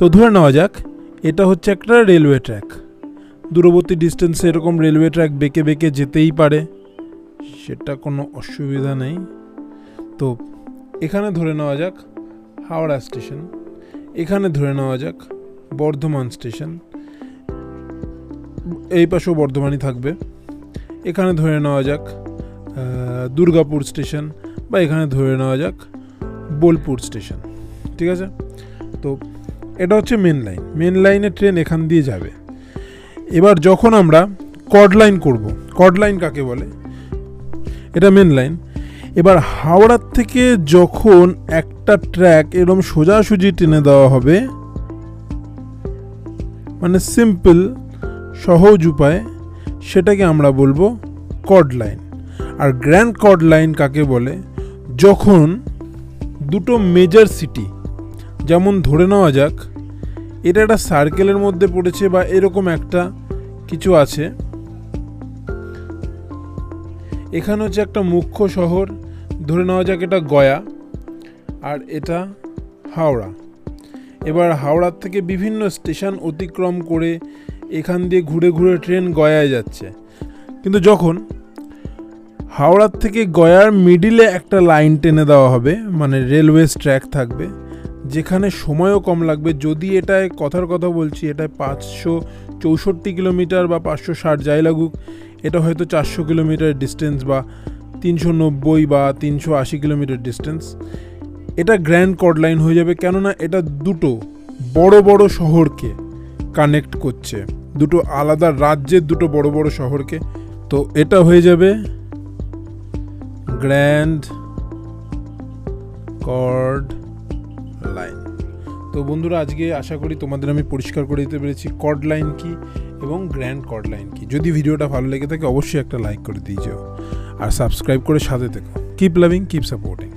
তো ধরে নেওয়া যাক, এটা হচ্ছে একটা রেলওয়ে ট্র্যাক দূরবর্তী ডিস্টেন্সে এরকম রেলওয়ে ট্র্যাক বেঁকে বেঁকে যেতেই পারে, সেটা কোনো অসুবিধা নেই। তো এখানে ধরে নেওয়া যাক, হাওড়া স্টেশন এখানে ধরে নেওয়া যাক, বর্ধমান স্টেশন এই পাশেও বর্ধমানই থাকবে। এখানে ধরে নেওয়া যাক দুর্গাপুর স্টেশন বা এখানে ধরে নেওয়া যাক, বোলপুর স্টেশন ঠিক আছে? তো এটা হচ্ছে মেন লাইন মেন লাইনে ট্রেন এখান দিয়ে যাবে। এবার যখন আমরা কড লাইন করব কড লাইন কাকে বলে? এটা মেন লাইন এবার হাওড়ার থেকে যখন একটা ট্র্যাক এরকম সোজাসুজি টেনে দেওয়া হবে মানে সিম্পল সহজ উপায়, সেটাকে আমরা বলব কড লাইন আর গ্র্যান্ড কড লাইন কাকে বলে? যখন দুটো মেজর সিটি যেমন ধরে নেওয়া যাক, এটা একটা সার্কেলের মধ্যে পড়েছে বা এরকম একটা কিছু আছে। এখানে হচ্ছে একটা মুখ্য শহর, ধরে নেওয়া যাক এটা গয়া আর এটা হাওড়া। এবার হাওড়ার থেকে বিভিন্ন স্টেশন অতিক্রম করে এখান দিয়ে ঘুরে ঘুরে ট্রেন গয়ায় যাচ্ছে। কিন্তু যখন হাওড়ার থেকে গয়ার মিডিলে একটা লাইন টেনে দেওয়া হবে মানে রেলওয়েজ ট্র্যাক থাকবে যেখানে সময়ও কম লাগবে, যদি এটায় কথার কথা বলছি, এটায় পাঁচশো চৌষট্টি কিলোমিটার বা পাঁচশো ষাট যাই লাগুক, এটা হয়তো চারশো কিলোমিটার ডিস্টেন্স বা তিনশো নব্বই বা তিনশো আশি কিলোমিটার ডিস্টেন্স এটা গ্র্যান্ড কড লাইন হয়ে যাবে, কেননা এটা দুটো বড় বড় শহরকে কানেক্ট করছে। দুটো আলাদা রাজ্যের দুটো বড় বড় শহরকে। তো এটা হয়ে যাবে গ্র্যান্ড কর্ড লাইন তো বন্ধুরা, আজকে আশা করি তোমাদের আমি পরিষ্কার করে দিতে পেরেছি কর্ড লাইন কী এবং গ্র্যান্ড কর্ড লাইন কী। যদি ভিডিওটা ভালো লেগে থাকে, অবশ্যই একটা লাইক করে দিয়ে যাও। আর সাবস্ক্রাইব করে সাথে থেকো। Keep loving keep supporting